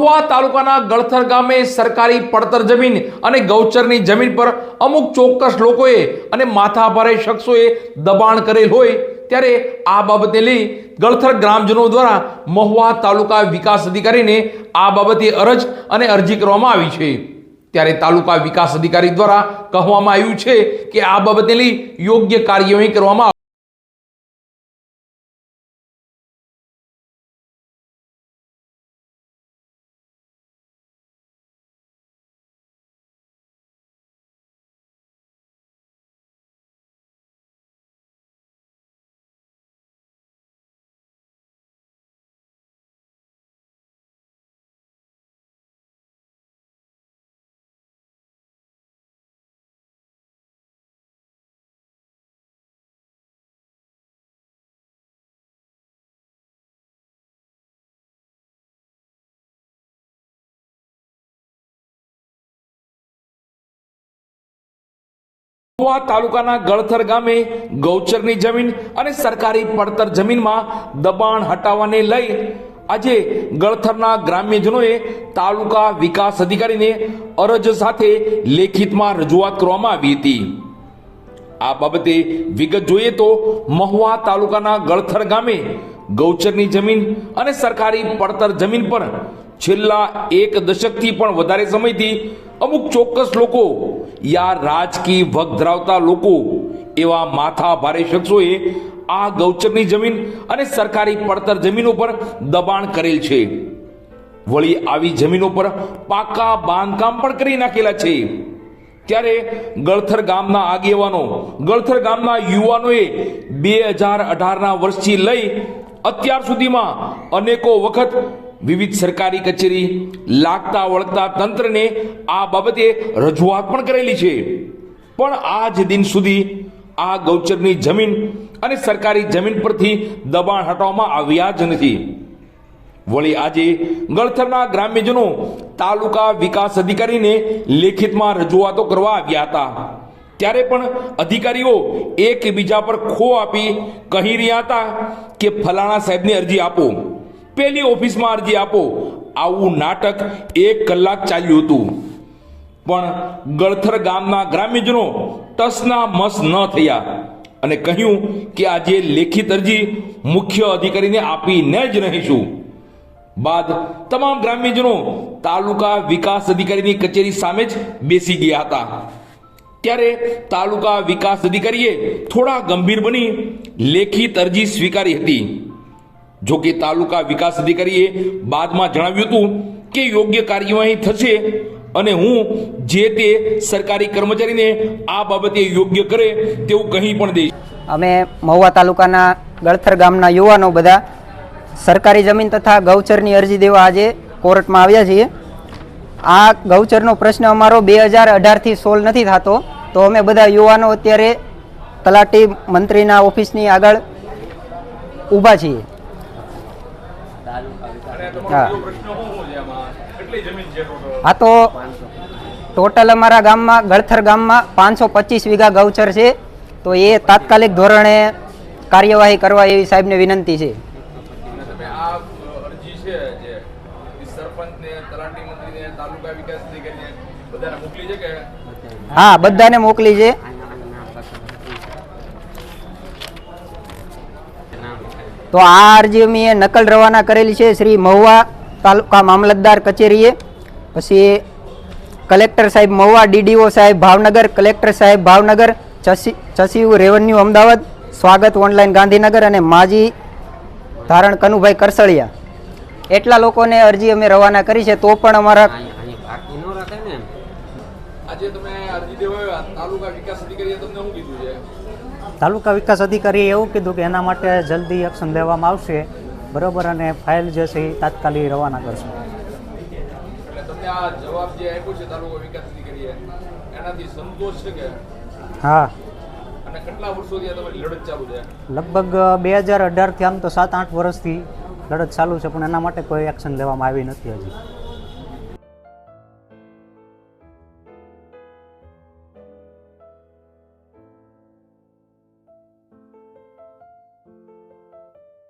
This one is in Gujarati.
મહુવા તાલુકાના ગળથર ગામે સરકારી પડતર જમીન અને ગૌચરની જમીન પર અમુક ચોક્કસ લોકોએ અને માથાભારે શખ્સોએ દબાણ કરેલ હોય ત્યારે આ બાબતે લઈ ગળથર ગ્રામજનો દ્વારા મહુવા તાલુકા વિકાસ અધિકારીને આ બાબતે અરજ અને અરજી કરવામાં આવી છે. ત્યારે તાલુકા વિકાસ અધિકારી દ્વારા કહેવામાં આવ્યું છે કે આ બાબતે લઈ યોગ્ય કાર્યવાહી કરવામાં મહુવા તાલુકાના ગળથર ગામે ગૌચરની જમીન અને સરકારી પડતર જમીનમાં દબાણ હટાવવાને લઈ આજે ગળથરના ગ્રામ્યજનોએ તાલુકા વિકાસ અધિકારીને અરજ સાથે લેખિતમાં રજૂઆત કરવામાં આવી હતી. આ બાબતે વિગત જોઈએ તો મહુવા તાલુકાના ગળથર ગામે ગૌચરની જમીન અને સરકારી પડતર જમીન પર છેલ્લા એક દશકથી પણ વધારે સમયથી અમુક ચોક્કસ લોકો યા રાજકીય વગ ધરાવતા લોકો એવા માથા ભારે શખ્સોએ આ ગૌચરની જમીન અને સરકારી પડતર જમીનો પર દબાણ કરેલ છે. વળી આવી જમીનો પર પાકા બાંધકામ પણ કરી નાખેલા છે. ત્યારે ગળથર ગામના આગેવાનો, ગળથર ગામના યુવાનોએ બે હજાર અઢારના વર્ષથી લઈ અત્યાર સુધીમાં અનેકો વખત વિવિધ સરકારી કચેરી લાગતા વળગતા તંત્રને આ બાબતે રજૂઆત પણ કરેલી છે. પણ આજ દિન સુધી આ ગૌચરની જમીન અને સરકારી જમીન પરથી દબાણ હટાવવામાં આવ્યા જ નથી. વળી આજે ગળથરના ગ્રામ્યજનો તાલુકા વિકાસ અધિકારીને લેખિતમાં રજૂઆતો કરવા આવ્યા હતા. ત્યારે પણ અધિકારીઓ એકબીજા પર ખો આપી કહી રહ્યા હતા કે ફલાણા સાહેબની અરજી આપો. પેલી ઓફિસમાં અરજી આપો. આવું નાટક એક કલાક ચાલ્યું હતું. પણ ગળથર ગામના ગ્રામ્યજનો તસના મસ ન થયા અને કહ્યું કે આજે લેખિત અરજી મુખ્ય અધિકારીને આપીને જ રહીશું. બાદ તમામ ગ્રામ્યજનો તાલુકા વિકાસ અધિકારીની કચેરી સામે જ બેસી ગયા હતા. ત્યારે તાલુકા વિકાસ અધિકારીએ થોડા ગંભીર બની લેખિત અરજી સ્વીકારી હતી. જો કે તાલુકા વિકાસ અધિકારીએ બાદમાં જણાવ્યું હતું કે યોગ્ય કાર્યવાહી થશે અને હું જે તે સરકારી કર્મચારીને આ બાબતે યોગ્ય કરે તેવું કહી પણ દઈશ. અમે મહુવા તાલુકાના ગળથર ગામના યુવાનો બધા સરકારી જમીન તથા ગૌચરની અરજી દેવા આજે કોર્ટમાં આવ્યા છીએ. આ ગૌચરનો પ્રશ્ન અમારો બે હજાર અઢારથી સોલ્વ નથી થતો. તો અમે બધા યુવાનો અત્યારે તલાટી મંત્રીના ઓફિસની આગળ ઊભા છીએ. હા. તો ટોટલ અમારા ગામમાં ગળથર ગામમાં પાંચસો પચીસ વીઘા ગૌચર છે. તો એ તાત્કાલિક ધોરણે કાર્યવાહી કરવા એવી સાહેબને વિનંતી છે. હા બધાને મોકલી છે? તો આ અરજી અમે નકલ રવાના કરેલી છે શ્રી મહુવા તાલુકા મામલતદાર કચેરીએ. પછી કલેક્ટર સાહેબ મહુવા, ડીડીઓ સાહેબ ભાવનગર, કલેક્ટર સાહેબ ભાવનગર ચસી ચસીવ રેવન્યુ અમદાવાદ, સ્વાગત ઓનલાઈન ગાંધીનગર અને માજી ધારણ કનુભાઈ કરસળિયા. એટલા લોકોને અરજી અમે રવાના કરી છે, તો પણ અમારા આજે તમે અરજી દેવા તાલુકા વિકાસ અધિકારીએ તમને શું કીધું છે? તાલુકા વિકાસ અધિકારીએ એવું કીધું કે એના માટે જલ્દી એક્શન લેવામાં આવશે બરોબર અને ફાઇલ જે છે એ તાત્કાલિક રવાના કરશું. હા. લગભગ બે હજાર અઢારથી આમ તો સાત આઠ વર્ષથી લડત ચાલુ છે પણ એના માટે કોઈ એક્શન લેવામાં આવી નથી હજી.